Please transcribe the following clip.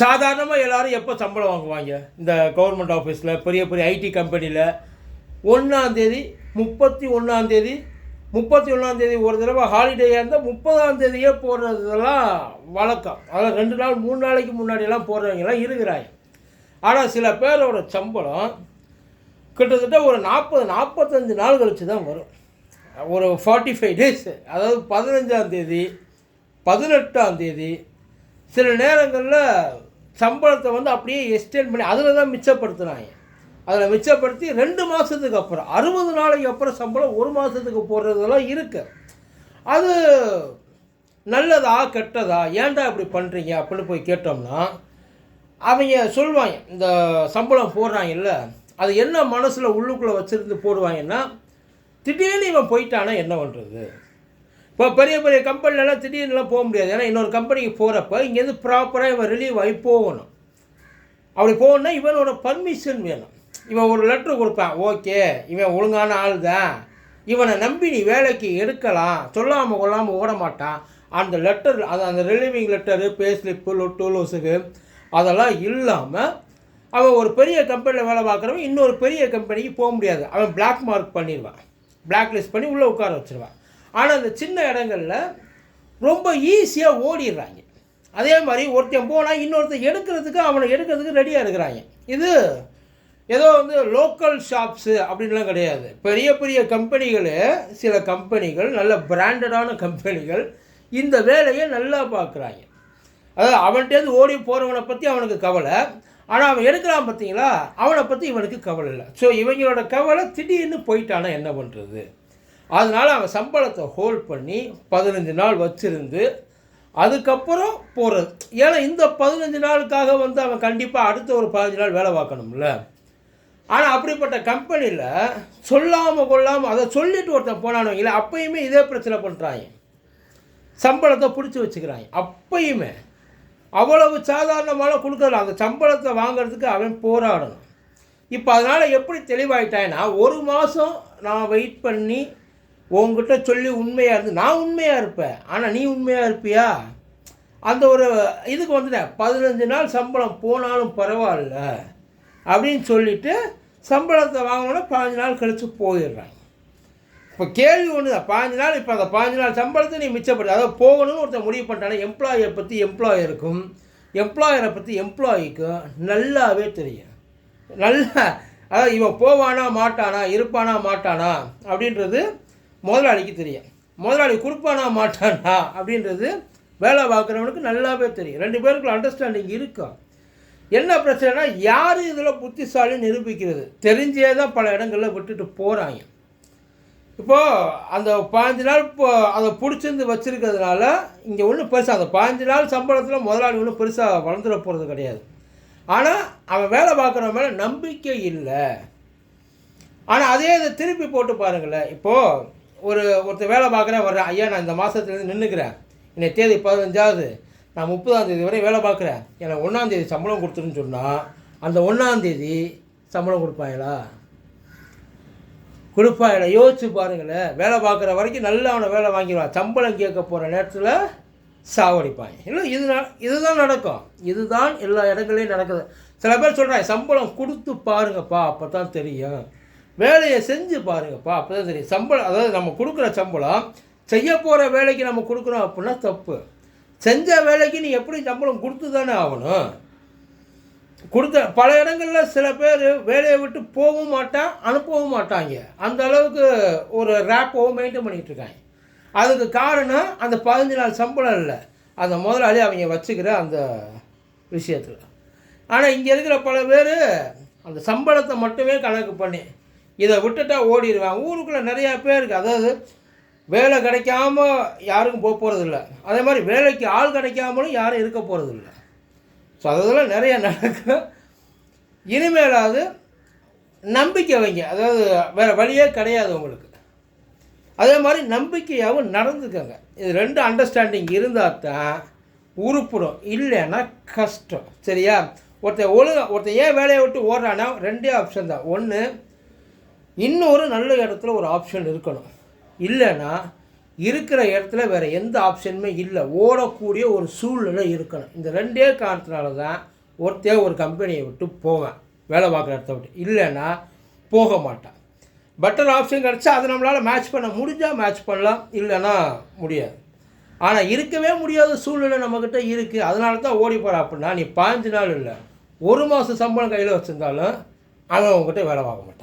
சாதாரணமாக எல்லோரும் எப்போ சம்பளம் வாங்குவாங்க? இந்த கவர்மெண்ட் ஆஃபீஸில் பெரிய பெரிய ஐடி கம்பெனியில் ஒன்றாந்தேதி முப்பத்தி ஒன்றாந்தேதி முப்பத்தி ஒன்றாந்தேதி ஒரு தடவை ஹாலிடேயாக இருந்தால் முப்பதாந்தேதியே போடுறதெல்லாம் வழக்கம். அதாவது ரெண்டு நாள் மூணு நாளைக்கு முன்னாடியெல்லாம் போடுறவங்கலாம் இருக்கிறாங்க. ஆனால் சில பேரோட சம்பளம் கிட்டத்தட்ட ஒரு நாற்பது நாற்பத்தஞ்சு நாள் கழிச்சு தான் வரும். ஒரு ஃபார்ட்டி ஃபைவ் டேஸ் அதாவது பதினஞ்சாம் தேதி பதினெட்டாம் தேதி சில நேரங்களில் சம்பளத்தை வந்து அப்படியே எக்ஸ்டெண்ட் பண்ணி அதில் தான் மிச்சப்படுத்துனாங்க. அதில் மிச்சப்படுத்தி ரெண்டு மாதத்துக்கு அப்புறம் அறுபது நாளைக்கு அப்புறம் சம்பளம் ஒரு மாதத்துக்கு போடுறதெல்லாம் இருக்குது அது நல்லதா கெட்டதா ஏன்டா இப்படி பண்ணுறீங்க அப்படின்னு போய் கேட்டோம்னா அவங்க சொல்லுவாங்க இந்த சம்பளம் போடுறாங்கல்ல அது என்ன மனசில் உள்ளுக்குள்ளே வச்சுருந்து போடுவாங்கன்னா திடீர்னு இவன் போயிட்டானா என்ன பண்ணுறது இப்போ பெரிய பெரிய கம்பெனிலலாம் திடீர்னுலாம் போக முடியாது. ஏன்னா இன்னொரு கம்பெனிக்கு போகிறப்ப இங்கேருந்து ப்ராப்பராக இவன் ரிலீவ் ஆகி போகணும். அப்படி போகணுன்னா இவனோட பர்மிஷன் வேணும். இவன் ஒரு லெட்ரு கொடுப்பான். ஓகே இவன் ஒழுங்கான ஆள் தான் இவனை நம்பி நீ வேலைக்கு எடுக்கலாம். சொல்லாமல் கொள்ளாமல் ஓட மாட்டான். அந்த லெட்டர் அது அந்த ரிலீவிங் லெட்டரு பேஸ்லிப்பு லொட்டு லொசுகு அதெல்லாம் இல்லாமல் அவன் ஒரு பெரிய கம்பெனியில் வேலை பார்க்குறவன் இன்னொரு பெரிய கம்பெனிக்கு போக முடியாது. அவன் பிளாக் மார்க் பண்ணிடுவான். பிளாக் லிஸ்ட் பண்ணி உள்ளே உட்கார வச்சுருவான். ஆனால் அந்த சின்ன இடங்களில் ரொம்ப ஈஸியாக ஓடிடுறாங்க. அதே மாதிரி ஒருத்தன் போனால் இன்னொருத்தன் எடுக்கிறதுக்கு அவனை எடுக்கிறதுக்கு ரெடியாக இருக்கிறாங்க. இது ஏதோ வந்து லோக்கல் ஷாப்ஸு அப்படின்லாம் கிடையாது. பெரிய பெரிய கம்பெனிகள் சில கம்பெனிகள் நல்ல பிராண்டடான கம்பெனிகள் இந்த வேலையை நல்லா பார்க்குறாங்க. அதாவது அவன்கிட்டேருந்து ஓடி போகிறவனை பற்றி அவனுக்கு கவலை. ஆனால் அவன் எடுக்கிறான் பார்த்தீங்களா அவனை பற்றி இவனுக்கு கவலை இல்லை. ஸோ இவங்களோட கவலை திடீர்னு போயிட்டானா என்ன பண்ணுறது அதனால் அவன் சம்பளத்தை ஹோல்ட் பண்ணி பதினஞ்சு நாள் வச்சுருந்து அதுக்கப்புறம் போகிறது ஏன்னா இந்த பதினஞ்சு நாளுக்காக வந்து அவன் கண்டிப்பாக அடுத்த ஒரு பதினஞ்சு நாள் வேலை பார்க்கணும்ல. ஆனால் அப்படிப்பட்ட கம்பெனியில் சொல்லாமல் கொள்ளாமல் அதை சொல்லிட்டு ஒருத்தன் போனானு அப்பயுமே இதே பிரச்சனை பண்ணுறாங்க சம்பளத்தை பிடிச்சி வச்சுக்கிறாங்க. அப்பயுமே அவ்வளவு சாதாரணமான கொடுக்கல அந்த சம்பளத்தை வாங்குறதுக்கு அவன் போராடணும். இப்போ அதனால் எப்படி தெளிவாயிட்டான்னா ஒரு மாதம் நான் வெயிட் பண்ணி உங்ககிட்ட சொல்லி உண்மையாக இருந்து நான் உண்மையாக இருப்பேன். ஆனால் நீ உண்மையாக இருப்பியா? அந்த ஒரு இதுக்கு வந்துட்டேன் பதினஞ்சு நாள் சம்பளம் போனாலும் பரவாயில்ல அப்படின்னு சொல்லிட்டு சம்பளத்தை வாங்கினோன்னா பதினஞ்சு நாள் கழித்து போயிடுறாங்க. இப்போ கேள்வி ஒன்று தான் பாஞ்சு நாள் இப்போ அந்த பாஞ்சு நாள் சம்பளத்தை நீ மிச்சப்படுது அதாவது போகணும்னு ஒருத்தன் முடிவு பண்ணிட்டானா எம்ப்ளாயை பற்றி எம்ப்ளாயருக்கும் எம்ப்ளாயரை பற்றி எம்ப்ளாயிக்கும் நல்லாவே தெரியும். நல்லா அதாவது இவன் போவானா மாட்டானா இருப்பானா மாட்டானா அப்படின்றது முதலாளிக்கு தெரியும். முதலாளி கொடுப்பானா மாட்டானா? அப்படின்றது வேலை பார்க்குறவனுக்கு நல்லாவே தெரியும். ரெண்டு பேருக்குள்ள அண்டர்ஸ்டாண்டிங் இருக்கும் என்ன பிரச்சனைனா யார் இதில் புத்திசாலி நிரூபிக்கிறது? தெரிஞ்சே தான் பல இடங்களில் விட்டுட்டு போகிறாங்க இப்போது அந்த பாஞ்சு நாள் இப்போ அதை பிடிச்சிருந்து வச்சுருக்கிறதுனால இங்கே ஒன்றும் பெருசாக அந்த பாஞ்சு நாள் சம்பளத்தில் முதலாளி ஒன்றும் பெருசாக வளர்ந்துட போகிறது கிடையாது. ஆனால் அவன் வேலை பார்க்குறவன் மேலே நம்பிக்கை இல்லை. ஆனால் அதே இதை திருப்பி போட்டு பாருங்களேன். இப்போது ஒரு ஒருத்தர் வேலை பார்க்குறேன் வர்றேன். ஐயா நான் இந்த மாதத்துலேருந்து நின்றுக்கிறேன் என்னை தேதி பதினஞ்சாவது. நான் முப்பதாந்தேதி வரை வேலை பார்க்குறேன். எனக்கு ஒன்றாந்தேதி சம்பளம் கொடுத்துருன்னு சொன்னால் அந்த ஒன்றாந்தேதி சம்பளம் கொடுப்பாங்களா கொடுப்பாங்களா யோசிச்சு பாருங்களேன். வேலை பார்க்குற வரைக்கும் நல்லா அவனை வேலை வாங்கிடுவான் சம்பளம் கேட்க போகிற நேரத்தில் சாவடிப்பாங்க இல்லை இது இதுதான் நடக்கும். இதுதான் எல்லா இடங்களையும் நடக்குது. சில பேர் சொல்கிறாங்க சம்பளம் கொடுத்து பாருங்கப்பா அப்போ தான் தெரியும். வேலையை செஞ்சு பாருங்கப்பா. அப்போ தான் தெரியும் சம்பளம் அதாவது நம்ம கொடுக்குற சம்பளம் செய்ய போகிற வேலைக்கு நம்ம கொடுக்குறோம் அப்படின்னா தப்பு. செஞ்ச வேலைக்கு நீ எப்படி சம்பளம் கொடுத்து தானே ஆகணும்? கொடுத்த பல இடங்களில் சில பேர் வேலையை விட்டு போகவும் மாட்டான் அனுப்பவும் மாட்டாங்க. அந்த அளவுக்கு ஒரு ரேப்போ மெயின்டைன் பண்ணிகிட்டு இருக்காங்க. அதுக்கு காரணம் அந்த பதினஞ்சு நாள் சம்பளம் இல்லை. அந்த முதலாளி அவங்க வச்சுக்கிற அந்த விஷயத்தில். ஆனால் இங்கே இருக்கிற பல பேர் அந்த சம்பளத்தை மட்டுமே கணக்கு பண்ணி இதை விட்டுட்டா ஓடிடுவாங்க ஊருக்குள்ளே நிறையா பேருக்கு அதாவது வேலை கிடைக்காம யாருக்கும் போக போகிறதில்ல அதே மாதிரி வேலைக்கு ஆள் கிடைக்காமலும் யாரும் இருக்க போகிறதில்ல ஸோ அதெல்லாம் நிறைய நடக்கும். இனிமேலாவது நம்பிக்கை வைங்க. அதாவது வேறு வழியே கிடையாது உங்களுக்கு. அதே மாதிரி நம்பிக்கையாகவும் நடந்துக்கோங்க. இது ரெண்டு அண்டர்ஸ்டாண்டிங் இருந்தால் தான் உருப்படும். இல்லைன்னா கஷ்டம். சரியா? ஒருத்தன் ஒழுங்கா ஒருத்தன் ஏன் வேலையை விட்டு ஓடுறான்னா ரெண்டே ஆப்ஷன் தான். ஒன்று இன்னொரு நல்ல இடத்துல ஒரு ஆப்ஷன் இருக்கணும். இல்லைன்னா இருக்கிற இடத்துல வேறு எந்த ஆப்ஷனுமே இல்லை. ஓடக்கூடிய ஒரு சூழ்நிலை இருக்கணும். இந்த ரெண்டே காரணத்தினால தான் ஒருத்தையே ஒரு கம்பெனியை விட்டு போவேன். வேலை பார்க்குற இடத்த விட்டு. இல்லைன்னா போக மாட்டான். பெட்டர் ஆப்ஷன் கிடச்சா அதை நம்மளால் மேட்ச் பண்ண முடிஞ்சால் மேட்ச் பண்ணலாம். இல்லைன்னா முடியாது. ஆனால் இருக்கவே முடியாத சூழ்நிலை நம்மக்கிட்ட இருக்குது அதனால தான் ஓடி போகிற அப்படின்னா நீ பாஞ்சு நாள் இல்லை ஒரு மாதம் சம்பளம் கையில் வச்சுருந்தாலும் அவன் உங்ககிட்ட வேலை பார்க்க மாட்டான்.